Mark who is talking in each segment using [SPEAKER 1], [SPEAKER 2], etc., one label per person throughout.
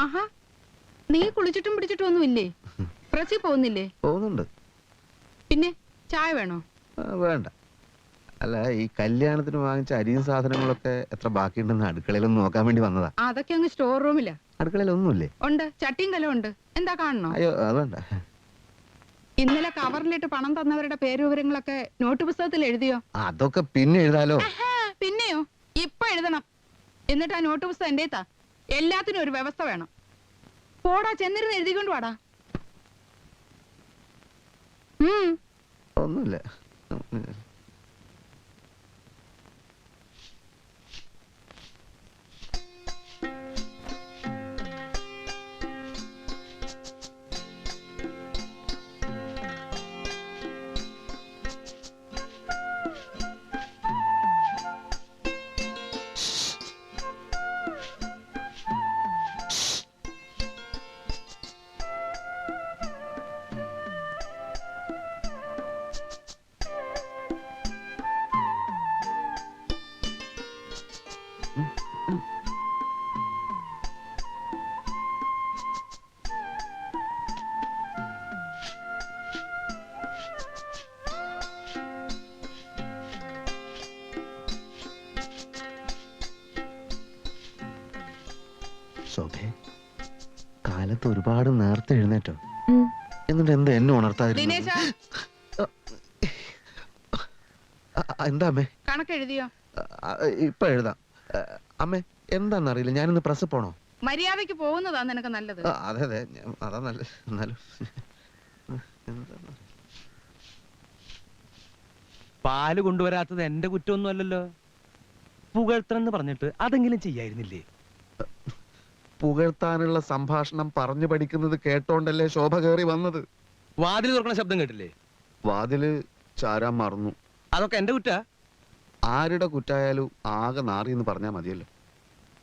[SPEAKER 1] ആഹാ. നീ കുളിച്ചിട്ടും പിടിച്ചിട്ടും ഒന്നുമില്ലേ? പ്രസി പോകുന്നില്ലേ?
[SPEAKER 2] പോകുന്നുണ്ട്.
[SPEAKER 1] പിന്നെ ചായ വേണോ?
[SPEAKER 2] വേണ്ട. അല്ല ഈ കല്യാണത്തിന് വാങ്ങിച്ച അരിയും സാധനങ്ങളൊക്കെ എത്ര ബാക്കിയുണ്ടെന്ന് അടുക്കളയിലൊന്നും നോക്കാൻ വേണ്ടി വന്നതാ.
[SPEAKER 1] അതൊക്കെ അങ്ങ് സ്റ്റോർ റൂമില്ല
[SPEAKER 2] അടുക്കളയിൽ ഒന്നുമില്ലേ
[SPEAKER 1] ഉണ്ട്. ചട്ടിയും കലം ഉണ്ട്. എന്താ കാണണോ?
[SPEAKER 2] അയ്യോ അത് വേണ്ട.
[SPEAKER 1] ഇന്നലെ കവറിലിട്ട് പണം തന്നവരുടെ പേര് വിവരങ്ങളൊക്കെ നോട്ട് പുസ്തകത്തിൽ എഴുതിയോ?
[SPEAKER 2] അതൊക്കെ പിന്നെ എഴുതാലോ.
[SPEAKER 1] പിന്നെയോ? ഇപ്പൊ എഴുതണം. എന്നിട്ട് ആ നോട്ട് പുസ്തകം എന്റെ എല്ലാത്തിനും ഒരു വ്യവസ്ഥ വേണം. പോടാ ചെന്നിരുന്ന് എഴുതിക്കൊണ്ട് വാടാ.
[SPEAKER 2] ഒന്നുമില്ല. ശോഭേ കാലത്ത് ഒരുപാട് നേരത്തെ എഴുന്നേറ്റോ. എന്നിട്ട് എന്താ എന്നെ ഉണർത്താതിരുന്നത്?
[SPEAKER 1] ദിനേശ.
[SPEAKER 2] ആ, എന്താ അമ്മേ?
[SPEAKER 1] കണക്ക് എഴുതിയോ?
[SPEAKER 2] ഇപ്പൊ എഴുതാം. അമ്മേ അമ്മേ എന്താന്നറിയില്ല. ഞാനിന്ന് പ്രസ് പോണോ?
[SPEAKER 1] മര്യാദയ്ക്ക് പോകുന്നതാ നിനക്ക് നല്ലത്.
[SPEAKER 2] ആ, അതെ അതെ. ഞാൻ- അതാ നല്ല എന്നാലും എന്താ?
[SPEAKER 3] പാൽ കൊണ്ടുവരാത്തത് എന്റെ കുറ്റമൊന്നും അല്ലല്ലോ പുകഴ്ത്തണമെന്ന് പറഞ്ഞിട്ട് അതെങ്കിലും ചെയ്യായിരുന്നില്ലേ?
[SPEAKER 2] പുകഴ്ത്താനുള്ള സംഭാഷണം പറഞ്ഞു പഠിക്കുന്നത് കേട്ടോണ്ടല്ലേ ശോഭ കയറി വന്നത്?
[SPEAKER 3] വാതിൽ തുറക്കണ ശബ്ദം കേട്ടില്ലേ?
[SPEAKER 2] വാതിൽ ചാരാൻ മറന്നു.
[SPEAKER 3] അതൊക്കെ എന്റെ കുറ്റ?
[SPEAKER 2] ആരുടെ കുറ്റായാലും ആകെ നാറി എന്ന് പറഞ്ഞാൽ മതിയല്ലോ.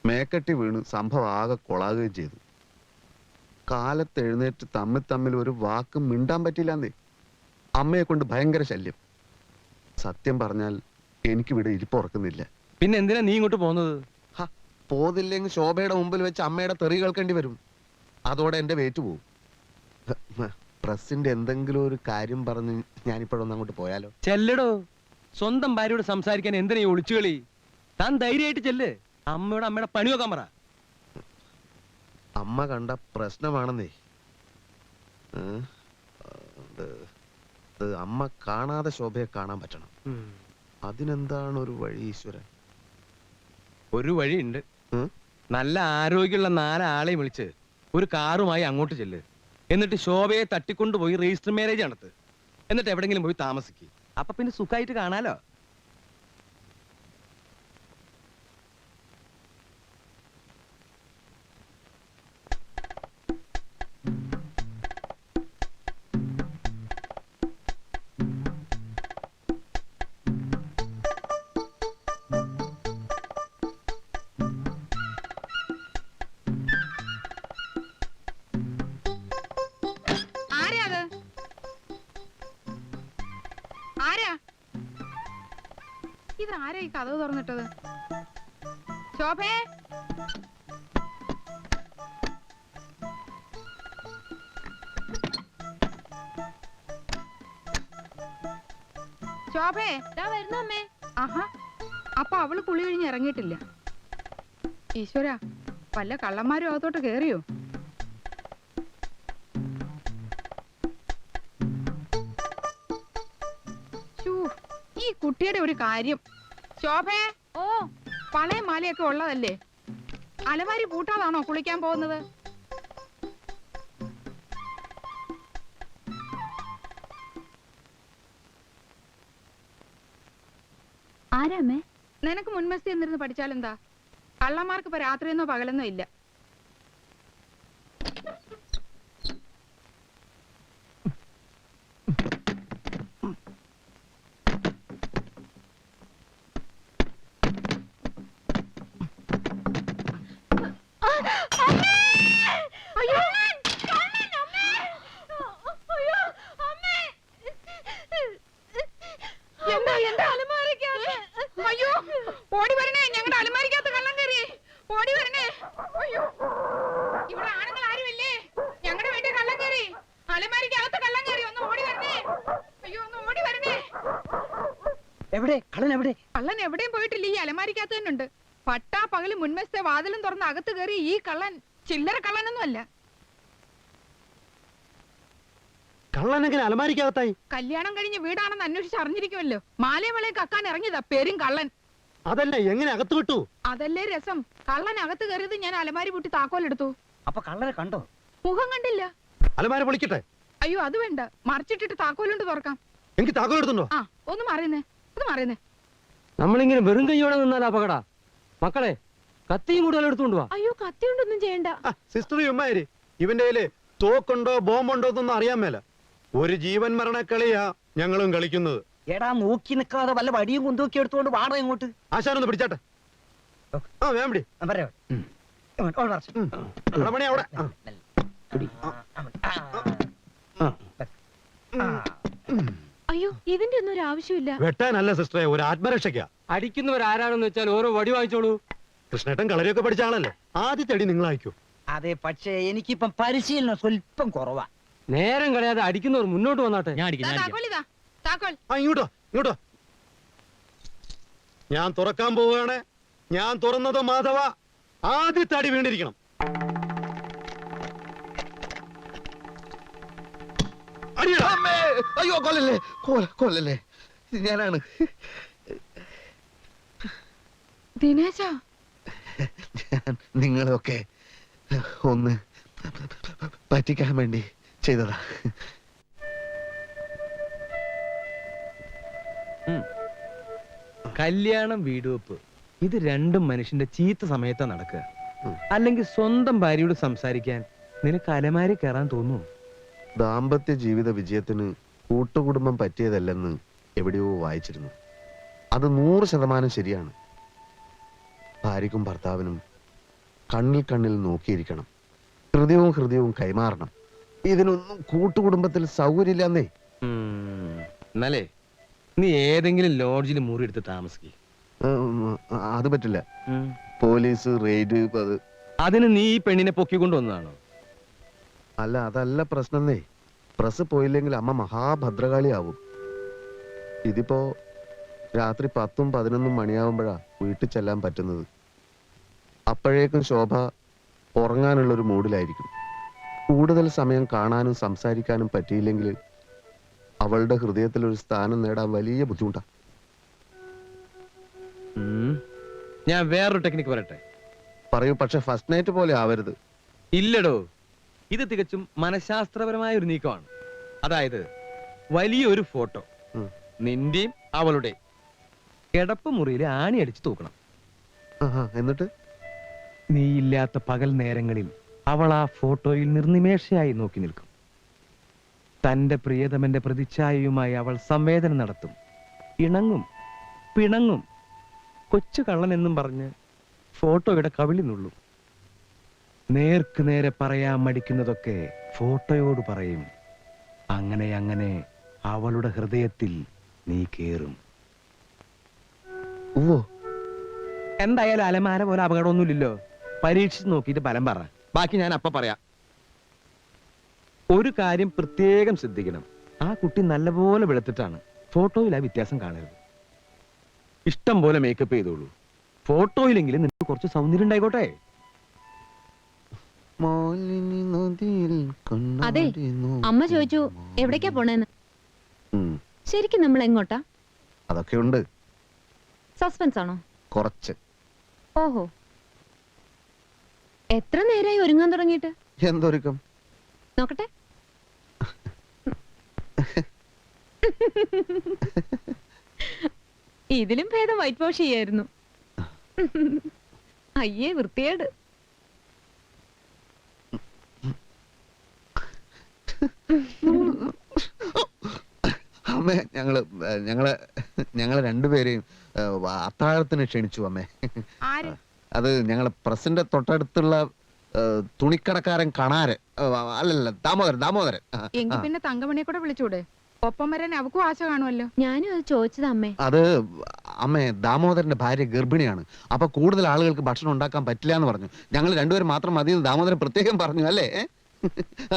[SPEAKER 2] മേക്കെട്ടി വീണ് സംഭവം ആകെ കൊളാകുകയും ചെയ്തു. കാലത്തെഴുന്നേറ്റ് തമ്മിൽ തമ്മിൽ ഒരു വാക്ക് മിണ്ടാൻ പറ്റില്ലാന്നേ. അമ്മയെ കൊണ്ട് ഭയങ്കര ശല്യം. സത്യം പറഞ്ഞാൽ എനിക്കിവിടെ ഇരിപ്പുറക്കുന്നില്ല
[SPEAKER 3] പിന്നെ എന്തിനാ നീ ഇങ്ങോട്ട് പോകുന്നത്
[SPEAKER 2] പോതില്ലെങ്കിൽ ശോഭയുടെ മുമ്പിൽ വെച്ച് അമ്മയുടെ തെറി കേൾക്കേണ്ടി വരും. അതോടെ എന്റെ വേറ്റ് പോവും. പ്രസിന്റെ എന്തെങ്കിലും ഒരു കാര്യം പറഞ്ഞ് ഞാനിപ്പോഴൊന്ന് അങ്ങോട്ട് പോയാലോ?
[SPEAKER 3] ചെല്ലടോ. സ്വന്തം ഭാര്യയോട് സംസാരിക്കാൻ എന്തിനാ ഈ ഒളിച്ചുകളി താൻ ധൈര്യമായിട്ട് ചെല്ല്. അമ്മയോട് അമ്മയുടെ പണി നോക്കാൻ പറ.
[SPEAKER 2] അമ്മ കണ്ട പ്രശ്നമാണെന്നേ. ഏ? അത് അത് അമ്മ കാണാതെ ശോഭയെ കാണാൻ പറ്റണം. അതിനെന്താണ് ഒരു വഴി ഈശ്വരൻ?
[SPEAKER 3] ഒരു വഴിയുണ്ട്? നല്ല ആരോഗ്യമുള്ള നാലാളെയും വിളിച്ച് ഒരു കാറുമായി അങ്ങോട്ട് ചെല്ല്. എന്നിട്ട് ശോഭയെ തട്ടിക്കൊണ്ടുപോയി രജിസ്റ്റർ മാരേജ് നടത്ത്. എന്നിട്ട് എവിടെങ്കിലും പോയി താമസിക്കും. അപ്പൊ പിന്നെ സുഖമായിട്ട് കാണാലോ?
[SPEAKER 1] ഇത് ആരാ ഈ കഥവ് തുറന്നിട്ടത്? ശോഭേ? ശോഭേ?
[SPEAKER 4] വരുന്നമ്മേ
[SPEAKER 1] ആഹാ. അപ്പൊ അവൾ കുളി കഴിഞ്ഞ് ഇറങ്ങിയിട്ടില്ല. ഈശ്വര വല്ല കള്ളന്മാരും അകത്തോട്ട് കേറിയോ? ഈ കുട്ടിയുടെ ഒരു കാര്യം ശോഭേ?
[SPEAKER 4] ഓ.
[SPEAKER 1] പണയം മാലയൊക്കെ ഉള്ളതല്ലേ? അലമാരി പൂട്ടാതാണോ കുളിക്കാൻ പോകുന്നത്? നിനക്ക് മുൻമസ്തി എന്നിരുന്ന് പഠിച്ചാലെന്താ? കള്ളന്മാർക്ക് ഇപ്പൊ രാത്രിയെന്നോ പകലെന്നോ ഇല്ല എന്താ എന്താ അയ്യോ ഓടി വരണേ ഞങ്ങളുടെ അലമാരിക്കകത്ത് കള്ളം കയറി ഓടി വരണേ അയ്യോ
[SPEAKER 5] എവിടെ? കള്ളൻ എവിടെ?
[SPEAKER 1] കള്ളൻ എവിടെയും പോയിട്ടില്ല. ഈ അലമാരിക്കകത്ത് തന്നെ ഉണ്ട്. പട്ടാ പകൽ മുൻവശത്തെ വാതിലും തുറന്ന് അകത്ത് കയറി ഈ കള്ളൻ ചില്ലറ
[SPEAKER 6] കള്ളനൊന്നുമല്ല എങ്ങനെ അലമാരിക്കകത്തായി?
[SPEAKER 1] കല്യാണം കഴിഞ്ഞ് വീടാണെന്ന് അന്വേഷിച്ച് അറിഞ്ഞിരിക്കുമല്ലോ. മാലയമളയെ കക്കാൻ ഇറങ്ങിയതാ പേരും കള്ളൻ.
[SPEAKER 6] അതല്ല എങ്ങനെ അകത്ത് വിട്ടു?
[SPEAKER 1] അതല്ലേ രസം. കള്ളൻ അകത്ത് കയറിയത് ഞാൻ അലമാരി പൂട്ടി താക്കോലെടുത്തു.
[SPEAKER 5] അപ്പൊ കള്ളനെ കണ്ടോ?
[SPEAKER 1] മുഖം കണ്ടില്ല.
[SPEAKER 6] അലമാര പൊളിക്കട്ടെ?
[SPEAKER 1] അയ്യോ അത് വേണ്ട. മറിച്ചിട്ടിട്ട് താക്കോലുണ്ട് തുറക്കാം.
[SPEAKER 6] എനിക്ക് താക്കോലെടുത്തുണ്ടോ
[SPEAKER 1] ആ ഒന്ന് മാറിയുന്നേ. മാറിയുന്നേ.
[SPEAKER 7] നമ്മളിങ്ങനെ വെറും കൈയോടെ നിന്നാൽ അപകട. മക്കളെ കത്തിയും കൂടുതൽ എടുത്തുകൊണ്ട് വാ.
[SPEAKER 4] അയ്യോ കത്തി കൊണ്ടൊന്നും ചെയ്യണ്ട.
[SPEAKER 6] സിസ്റ്റർ ഉമ്മാരി ഇവന്റെ കയ്യിൽ തോക്കുണ്ടോ ബോംബുണ്ടോ എന്നൊന്നും അറിയാൻ മേല. ഒരു ജീവൻ മരണ കളിയാ ഞങ്ങളും കളിക്കുന്നത്.
[SPEAKER 5] എടാ നോക്കി നിക്കാതെ വല്ല വടിയും കുന്തൂക്കി എടുത്തുകൊണ്ട് വാടക ഇങ്ങോട്ട്.
[SPEAKER 6] ആശാനൊന്ന് പിടിച്ചാട്ടെ. ആ വേം പിടി അവിടെ. ആ.
[SPEAKER 4] അയ്യോ ഇതിന്റെ ഒന്നും ഒരു ആവശ്യമില്ല.
[SPEAKER 6] വെട്ടാനല്ല സിസ്റ്ററെ ഒരു ആത്മരക്ഷയ്ക്കാ.
[SPEAKER 7] അടിക്കുന്നവർ ആരാണെന്ന് വെച്ചാൽ ഓരോ വടി വായിച്ചോളൂ
[SPEAKER 6] കൃഷ്ണേട്ടൻ കളരിയൊക്കെ പഠിച്ച ആളല്ലേ? ആദ്യത്തെ അടി നിങ്ങളായിക്കോ
[SPEAKER 5] അതെ പക്ഷേ എനിക്കിപ്പം പരിശീലനം സ്വല്പം കുറവാ.
[SPEAKER 7] നേരം കളയാതെ അടിക്കുന്നവർ മുന്നോട്ട് വന്നാട്ടെ. ഞാൻ
[SPEAKER 1] ദാ താക്കോലിതാ താക്കോൽ
[SPEAKER 6] ആ ഇങ്ങോട്ടോ ഇങ്ങോട്ടോ. ഞാൻ തുറക്കാൻ പോവുകയാണ്. ഞാൻ തുറന്നത് മാധവ. ആദ്യത്തെ അടി വീണ്ടിരിക്കണം
[SPEAKER 2] അമ്മേ! അയ്യോ കൊല്ലല്ലേ. കൊല കൊല്ലല്ലേ. ഇത് ഞാനാണ്.
[SPEAKER 1] ദിനേശ.
[SPEAKER 2] ഞാൻ നിങ്ങളെയൊക്കെ ഒന്ന് പറ്റിക്കാൻ വേണ്ടി ചെയ്തതാ.
[SPEAKER 3] കല്യാണം വീടുവെപ്പ് ഇത് രണ്ടും മനുഷ്യന്റെ ചീത്ത സമയത്താ നടക്കുക. അല്ലെങ്കിൽ സ്വന്തം ഭാര്യയോട് സംസാരിക്കാൻ നിനക്ക് അലമാരി കയറാൻ തോന്നുന്നു
[SPEAKER 2] ദാമ്പത്യ ജീവിത വിജയത്തിന് കൂട്ടുകുടുംബം പറ്റിയതല്ലെന്ന് എവിടെയോ വായിച്ചിരുന്നു. അത് നൂറ് ശതമാനം ശരിയാണ്. ഭാര്യക്കും ഭർത്താവിനും കണ്ണിൽ കണ്ണിൽ നോക്കിയിരിക്കണം. ഹൃദയവും ഹൃദയവും കൈമാറണം. ഇതിനൊന്നും കൂട്ടുകുടുംബത്തിൽ സൗകര്യമില്ലെന്നേ.
[SPEAKER 3] എന്നാലേ നീ ഏതെങ്കിലും ലോഡ്ജിൽ മുറി എടുത്ത് താമസിക്കുക
[SPEAKER 2] അത് പറ്റില്ല. പോലീസ് റെയ്ഡ് അത്.
[SPEAKER 3] അതിന് നീ ഈ പെണ്ണിനെ പൊക്കിക്കൊണ്ട് വന്നതാണോ
[SPEAKER 2] അല്ല അതല്ല പ്രശ്നന്നേ. പ്രസ് പോയില്ലെങ്കിൽ അമ്മ മഹാഭദ്രകാളിയാവും. ഇതിപ്പോ രാത്രി പത്തും പതിനൊന്നും മണിയാവുമ്പോഴാ വീട്ടിൽ ചെല്ലാൻ പറ്റുന്നത്. അപ്പോഴേക്കും ശോഭ ഉറങ്ങാനുള്ള ഒരു മൂഡിലായിരിക്കും. കൂടുതൽ സമയം കാണാനും സംസാരിക്കാനും പറ്റിയില്ലെങ്കിൽ അവളുടെ ഹൃദയത്തിൽ ഒരു സ്ഥാനം നേടാൻ വലിയ ബുദ്ധിമുട്ടാ.
[SPEAKER 3] ഞാൻ വേറൊരു ടെക്നിക്ക് പറയട്ടെ?
[SPEAKER 2] പറയൂ പക്ഷെ ഫസ്റ്റ് നൈറ്റ് പോലെ ആവരുത്.
[SPEAKER 3] ഇല്ലടോ. ഇത് തികച്ചും മനഃശാസ്ത്രപരമായ ഒരു നീക്കമാണ്. അതായത് വലിയൊരു ഫോട്ടോ. നിന്റെയും അവളുടെ കിടപ്പ് മുറിയിൽ ആണി അടിച്ച് തൂക്കണം.
[SPEAKER 2] എന്നിട്ട്?
[SPEAKER 3] നീ ഇല്ലാത്ത പകൽ നേരങ്ങളിൽ അവൾ ആ ഫോട്ടോയിൽ നിർനിമേഷയായി നോക്കി നിൽക്കും. തന്റെ പ്രിയതമന്റെ പ്രതിച്ഛായയുമായി അവൾ സംവേദനം നടത്തും. ഇണങ്ങും പിണങ്ങും. കൊച്ചു കള്ളൻ എന്നും പറഞ്ഞ് ഫോട്ടോയുടെ കവിളി നുള്ളും നേർക്ക് നേരെ പറയാൻ മടിക്കുന്നതൊക്കെ ഫോട്ടോയോട് പറയും. അങ്ങനെ അങ്ങനെ അവളുടെ ഹൃദയത്തിൽ നീ കേറും.
[SPEAKER 2] ഓ
[SPEAKER 3] എന്തായാലും അലമാര പോലെ അപകടമൊന്നുമില്ലല്ലോ. പരീക്ഷിച്ച് നോക്കിയിട്ട് ഫലം പറ. ബാക്കി ഞാൻ അപ്പ പറയാം. ഒരു കാര്യം പ്രത്യേകം ശ്രദ്ധിക്കണം. ആ കുട്ടി നല്ലപോലെ വെളുത്തിട്ടാണ്. ഫോട്ടോയിൽ ആ വ്യത്യാസം കാണരുത്. ഇഷ്ടം പോലെ മേക്കപ്പ് ചെയ്തോളൂ. ഫോട്ടോയിലെങ്കിലും നിനക്ക് കുറച്ച് സൗന്ദര്യം ഉണ്ടായിക്കോട്ടെ?
[SPEAKER 4] അതെ, അമ്മ ചോദിച്ചു എവിടേക്കാ പോണേന്ന്? ശരിക്കും നമ്മൾ എങ്ങോട്ടാ?
[SPEAKER 2] അതൊക്കെ ഉണ്ട്.
[SPEAKER 4] സസ്പെൻസ് ആണോ?
[SPEAKER 2] കുറച്ച്.
[SPEAKER 4] ഓഹോ. എത്ര നേരായി ഒരുങ്ങാൻ തുടങ്ങിയിട്ട്?
[SPEAKER 2] എന്തൊരുക്കം?
[SPEAKER 4] നോക്കട്ടെ. ഇതിലും ഭേദം വൈറ്റ് വാഷ് ചെയ്യായിരുന്നു. അയ്യേ വൃത്തിയേട്
[SPEAKER 2] അമ്മേ ഞങ്ങൾ ഞങ്ങൾ ഞങ്ങൾ രണ്ടുപേരെയും അത്താഴത്തിന് ക്ഷണിച്ചു അമ്മേ.
[SPEAKER 1] ആര്?
[SPEAKER 2] അത് ഞങ്ങളെ പ്രസിന്റെ തൊട്ടടുത്തുള്ള തുണിക്കടക്കാരൻ കണാരൻ ഏ, അല്ലല്ല ദാമോദരൻ ദാമോദരൻ.
[SPEAKER 1] എങ്കിൽ പിന്നെ തങ്കമണിയെ കൂടെ വിളിച്ചൂടെ? ഒപ്പം വരാൻ അവക്കും ആശ കാണുമല്ലോ
[SPEAKER 4] ഞാനും അത് ചോദിച്ചത് അമ്മേ.
[SPEAKER 2] അത് അമ്മേ ദാമോദരന്റെ ഭാര്യ ഗർഭിണിയാണ്. അപ്പൊ കൂടുതൽ ആളുകൾക്ക് ഭക്ഷണം ഉണ്ടാക്കാൻ പറ്റില്ല എന്ന് പറഞ്ഞു. ഞങ്ങൾ രണ്ടുപേരും മാത്രം മതി ദാമോദരൻ പ്രത്യേകം പറഞ്ഞു അല്ലേ?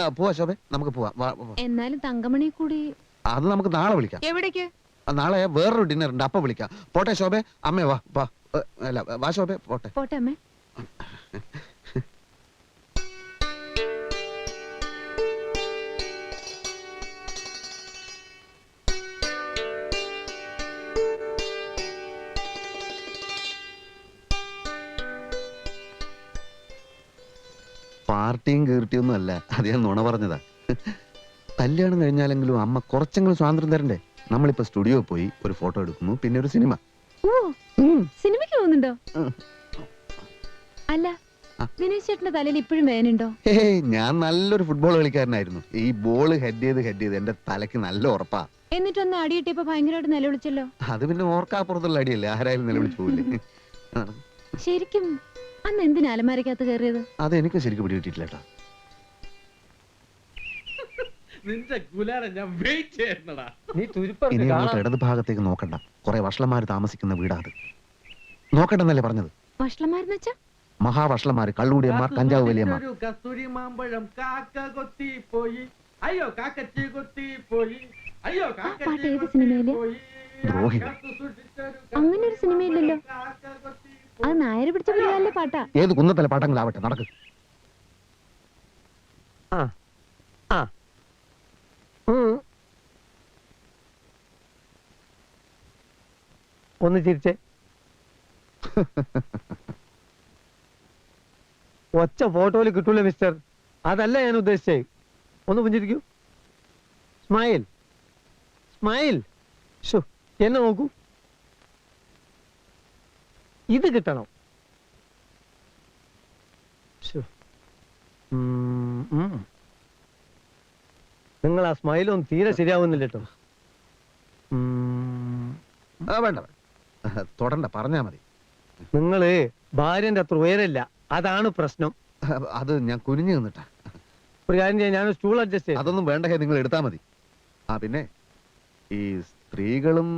[SPEAKER 2] പോവാ ശോഭേ നമുക്ക് പോവാം.
[SPEAKER 4] എന്നാലും തങ്കമണി കൂടി
[SPEAKER 2] അത് നമുക്ക് നാളെ വിളിക്കാം.
[SPEAKER 1] എവിടേക്ക്?
[SPEAKER 2] നാളെ വേറൊരു ഡിന്നർ ഉണ്ട് അപ്പൊ വിളിക്കാം. പോട്ടെ ശോഭ അമ്മേ വാ വാ. അല്ല വാ ശോഭ പോട്ടെ.
[SPEAKER 4] പോട്ടെ അമ്മേ.
[SPEAKER 2] പാർട്ടിയും കീർത്തിയൊന്നും അല്ല അത് ഞാൻ നുണ പറഞ്ഞതാ. കല്യാണം കഴിഞ്ഞാലെങ്കിലും അമ്മ കുറച്ചെങ്കിലും സ്വാതന്ത്ര്യം തരണ്ടേ? നമ്മളിപ്പോ സ്റ്റുഡിയോ പോയി ഒരു ഫോട്ടോ എടുക്കുന്നു പിന്നെ ഒരു സിനിമ.
[SPEAKER 4] സിനിമയ്ക്ക് പോകുന്നുണ്ടോ. അല്ല വിനീഷ് ചേട്ടന്റെ തലയിൽ ഇപ്പോഴും വേനുണ്ടോ
[SPEAKER 2] ഏയ് ഞാൻ നല്ലൊരു ഫുട്ബോൾ കളിക്കാരനായിരുന്നു. ഈ ബോൾ ഹെഡ് ചെയ്ത് ഹെഡ് ചെയ്ത് എന്റെ തലക്ക് നല്ല ഉറപ്പാ.
[SPEAKER 4] എന്നിട്ടൊന്ന് അടിയിട്ടിപ്പോ ഭയങ്കരമായിട്ട് നിലവിളിച്ചല്ലോ?
[SPEAKER 2] അത് പിന്നെ ഓർക്കാപ്പുറത്തുള്ള അടിയല്ലേ? ആരായാലും നിലവിളിച്ചു പോകില്ലേ
[SPEAKER 4] ശരിക്കും അന്ന് എന്തിനാ അലമാരക്കകത്ത് കയറിയത്?
[SPEAKER 2] അത് എനിക്ക് ശരിക്കും പിടികിട്ടിട്ടില്ല കേട്ടോ
[SPEAKER 3] നിന്റെ ഗുലാല ഞാൻ വെയിറ്റ് ചെയ്യുന്നടാ.
[SPEAKER 7] നീ തുരുപ്പറത്ത്
[SPEAKER 2] ഇനി അങ്ങോട്ട് ഇടത് ഭാഗത്തേക്ക് നോക്കണ്ട. കുറെ വഷളന്മാര് താമസിക്കുന്ന വീടാ അത്. നോക്കണ്ടെന്നല്ലേ പറഞ്ഞത്?
[SPEAKER 4] വഷളന്മാരെന്ന് വെച്ചാ
[SPEAKER 2] കഞ്ചാവ് വലിയന്മാർ.
[SPEAKER 3] ഒരു കസ്തൂരി മാമ്പഴം കാക്ക കൊത്തി പോയി അയ്യോ കാക്കച്ചി കൊത്തി പോയി അയ്യോ
[SPEAKER 4] പാട്ട് ഏത് സിനിമയിൽ?
[SPEAKER 2] ദ്രോഹികൾ.
[SPEAKER 4] അങ്ങനെ ഒരു സിനിമയില്ലല്ലോ. അത് നായര് പിടിച്ച പിടിയാലേ പാട്ടാ.
[SPEAKER 2] ഏത് കുന്നത്തല പാട്ടങ്ങളാവട്ടെ നടക്ക്.
[SPEAKER 7] ആ ആ. ഉം. ഒന്ന് ചിരിച്ചേ. ഒച്ച ഫോട്ടോയിൽ കിട്ടൂല മിസ്റ്റർ? അതല്ല ഞാൻ ഉദ്ദേശിച്ചേ. ഒന്ന് പുഞ്ചിരിക്കൂ. സ്മൈൽ. സ്മൈൽ. ഷോ എന്നെ നോക്കൂ. ഇത് കിട്ടണം. നിങ്ങൾ ആ സ്മൈലൊന്നും തീരെ ശരിയാവുന്നില്ല കേട്ടോ
[SPEAKER 2] വേണ്ട തുടണ്ട പറഞ്ഞാ മതി.
[SPEAKER 7] നിങ്ങൾ ഭാര്യന്റെ അത്ര ഉയരല്ല. അതാണ് പ്രശ്നം.
[SPEAKER 2] അത് ഞാൻ കുനിഞ്ഞു നിന്നിട്ടാ.
[SPEAKER 7] ഒരു കാര്യം ചെയ്യാം ഞാൻ സ്റ്റൂൾ അഡ്ജസ്റ്റ് ചെയ്യാം.
[SPEAKER 2] അതൊന്നും വേണ്ട നിങ്ങൾ എടുത്താ മതി. ആ പിന്നെ ഈ സ്ത്രീകളും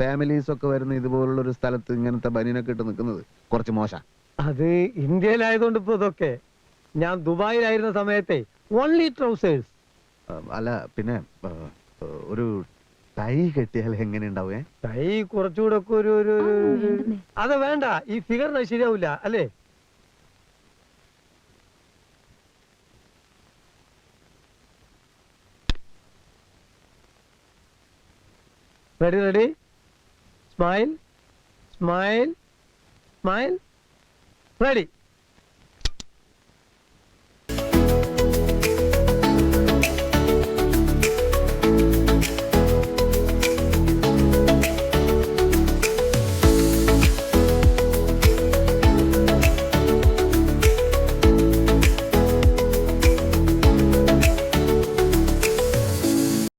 [SPEAKER 2] ഫാമിലീസ് ഒക്കെ വരുന്ന ഇതുപോലുള്ള ഒരു സ്ഥലത്ത് ഇങ്ങനത്തെ ബനിയനൊക്കെ ഇട്ട് നിൽക്കുന്നത് കുറച്ച് മോശം.
[SPEAKER 7] അത് ഇന്ത്യയിലായതുകൊണ്ട് ഇപ്പൊ ഇതൊക്കെ. ഞാൻ ദുബായിലായിരുന്ന സമയത്തെ ഓൺലി ട്രൗസേഴ്സ്
[SPEAKER 2] അല്ല പിന്നെ ഒരു തൈ കെട്ടിയാൽ എങ്ങനെ ഉണ്ടാവേ?
[SPEAKER 7] തൈ കുറച്ചുകൂടെ ഒക്കെ ഒരു ഒരു. അത് വേണ്ട ഈ ഫിഗറിന് ശരിയാവില്ല അല്ലേ? Ready ready smile smile smile ready